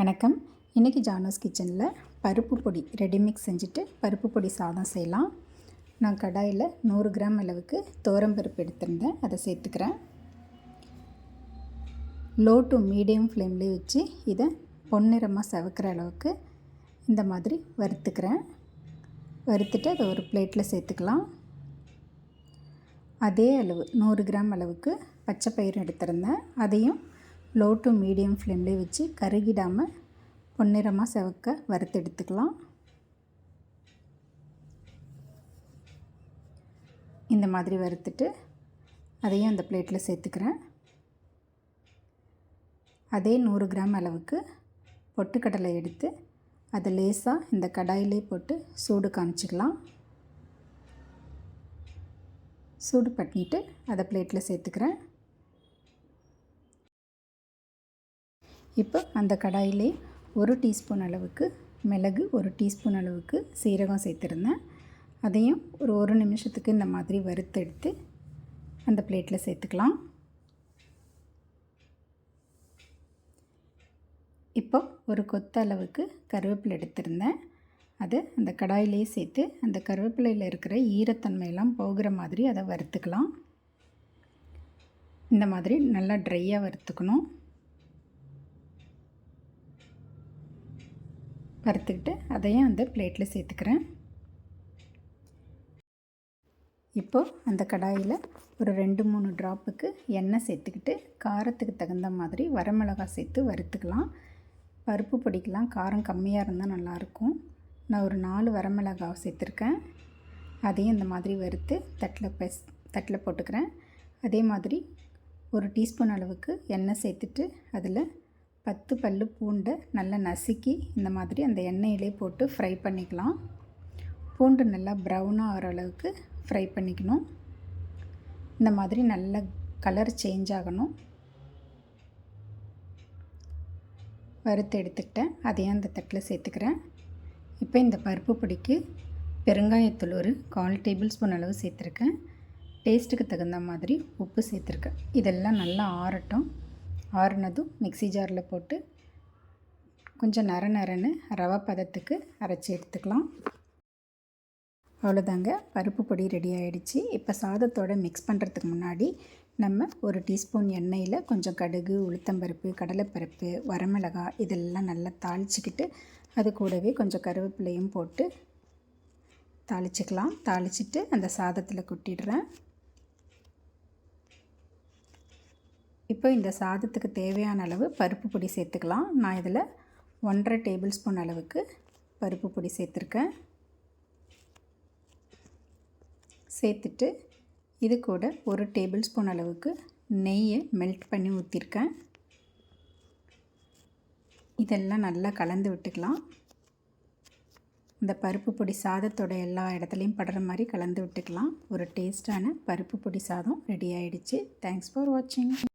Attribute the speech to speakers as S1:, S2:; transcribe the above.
S1: வணக்கம். இன்றைக்கி ஜானோஸ் கிச்சனில் பருப்பு பொடி ரெடிமிக்ஸ் செஞ்சுட்டு பருப்பு பொடி சாதம் செய்யலாம். நான் கடாயில் நூறு கிராம் அளவுக்கு பருப்பு எடுத்திருந்தேன். அதை சேர்த்துக்கிறேன். லோ டு மீடியம் ஃப்ளேம்லேயே வச்சு இதை பொன்னிறமாக செவக்கிற அளவுக்கு இந்த மாதிரி வறுத்துக்கிறேன். வறுத்துட்டு அதை ஒரு பிளேட்டில் சேர்த்துக்கலாம். அதே அளவு நூறு கிராம் அளவுக்கு பச்சை பயிர் எடுத்திருந்தேன். அதையும் லோ டு மீடியம் ஃப்ளேம்லேயே வச்சு கருகிடாமல் பொன்னிறமாக செவக்க வறுத்து எடுத்துக்கலாம். இந்த மாதிரி வறுத்துட்டு அதையும் அந்த பிளேட்டில் சேர்த்துக்கிறேன். அதே நூறு கிராம் அளவுக்கு பொட்டுக்கடலை எடுத்து அதை லேசாக இந்த கடாயிலே போட்டு சூடு காமிச்சிக்கலாம். சூடு பண்ணிவிட்டு அதை பிளேட்டில் சேர்த்துக்கிறேன். இப்போ அந்த கடாயிலே ஒரு டீஸ்பூன் அளவுக்கு மிளகு ஒரு டீஸ்பூன் அளவுக்கு சீரகம் சேர்த்துருந்தேன். அதையும் ஒரு ஒரு நிமிஷத்துக்கு இந்த மாதிரி வறுத்தெடுத்து அந்த பிளேட்டில் சேர்த்துக்கலாம். இப்போ ஒரு கொத்த அளவுக்கு கருவேப்பிலை எடுத்திருந்தேன். அதை அந்த கடாயிலே சேர்த்து அந்த கருவேப்பிலையில் இருக்கிற ஈரத்தன்மையெல்லாம் போகிற மாதிரி அதை வறுத்துக்கலாம். இந்த மாதிரி நல்லா ட்ரையாக வறுத்துக்கணும். வறுத்துக்கிட்டு அதையும் அந்த பிளேட்டில் சேர்த்துக்கிறேன். இப்போது அந்த கடாயில் ஒரு ரெண்டு மூணு ட்ராப்புக்கு எண்ணெய் சேர்த்துக்கிட்டு காரத்துக்கு தகுந்த மாதிரி வரமிளகா சேர்த்து வறுத்துக்கலாம். பருப்பு பொடிக்கெலாம் காரம் கம்மியாக இருந்தால் நல்லாயிருக்கும். நான் ஒரு நாலு வரமிளகாய் சேர்த்துருக்கேன். அதையும் இந்த மாதிரி வறுத்து தட்டில் பெஸ் தட்டில் போட்டுக்கிறேன். அதே மாதிரி ஒரு டீஸ்பூன் அளவுக்கு எண்ணெய் சேர்த்துட்டு அதில் பத்து பல் பூண்டை நல்லா நசுக்கி இந்த மாதிரி அந்த எண்ணெயிலே போட்டு ஃப்ரை பண்ணிக்கலாம். பூண்டு நல்லா ப்ரௌனாக ஆகிற அளவுக்கு ஃப்ரை பண்ணிக்கணும். இந்த மாதிரி நல்ல கலர் சேஞ்ச் ஆகணும். வறுத்து எடுத்துக்கிட்டேன். அதையும் அந்த தட்டில் சேர்த்துக்கிறேன். இப்போ இந்த பருப்பு பொடிக்கு பெருங்காயத்தூள் ஒரு கால் டேபிள் ஸ்பூன் அளவு சேர்த்துருக்கேன். டேஸ்ட்டுக்கு தகுந்த மாதிரி உப்பு சேர்த்துருக்கேன். இதெல்லாம் நல்லா ஆறட்டும். ஆறுனதும் மிக்சி ஜாரில் போட்டு கொஞ்சம் நர நரன்னு ரவை பதத்துக்கு அரைச்சி எடுத்துக்கலாம். அவ்வளோதாங்க. பருப்பு பொடி ரெடி ஆகிடுச்சு இப்போ சாதத்தோடு மிக்ஸ் பண்ணுறதுக்கு முன்னாடி நம்ம ஒரு டீஸ்பூன் எண்ணெயில் கொஞ்சம் கடுகு உளுத்தம்பருப்பு கடலைப்பருப்பு வரமிளகாய் இதெல்லாம் நல்லா தாளிச்சிக்கிட்டு அது கூடவே கொஞ்சம் கருவேப்பிலையும் போட்டு தாளிச்சிக்கலாம். தாளிச்சிட்டு அந்த சாதத்தில் கொட்டிடுறேன். இப்போ இந்த சாதத்துக்கு தேவையான அளவு பருப்பு பொடி சேர்த்துக்கலாம். நான் இதில் ஒன்றரை டேபிள் ஸ்பூன் அளவுக்கு பருப்பு பொடி சேர்த்துருக்கேன். சேர்த்துட்டு இது கூட ஒரு டேபிள் ஸ்பூன் அளவுக்கு நெய்யை மெல்ட் பண்ணி ஊற்றிருக்கேன் இதெல்லாம் நல்லா கலந்து விட்டுக்கலாம். இந்த பருப்பு பொடி சாதத்தோட எல்லா இடத்துலையும் படுற மாதிரி கலந்து விட்டுக்கலாம். ஒரு டேஸ்ட்டான பருப்பு பொடி சாதம் ரெடி ஆகிடுச்சு தேங்க்ஸ் ஃபார் வாட்சிங்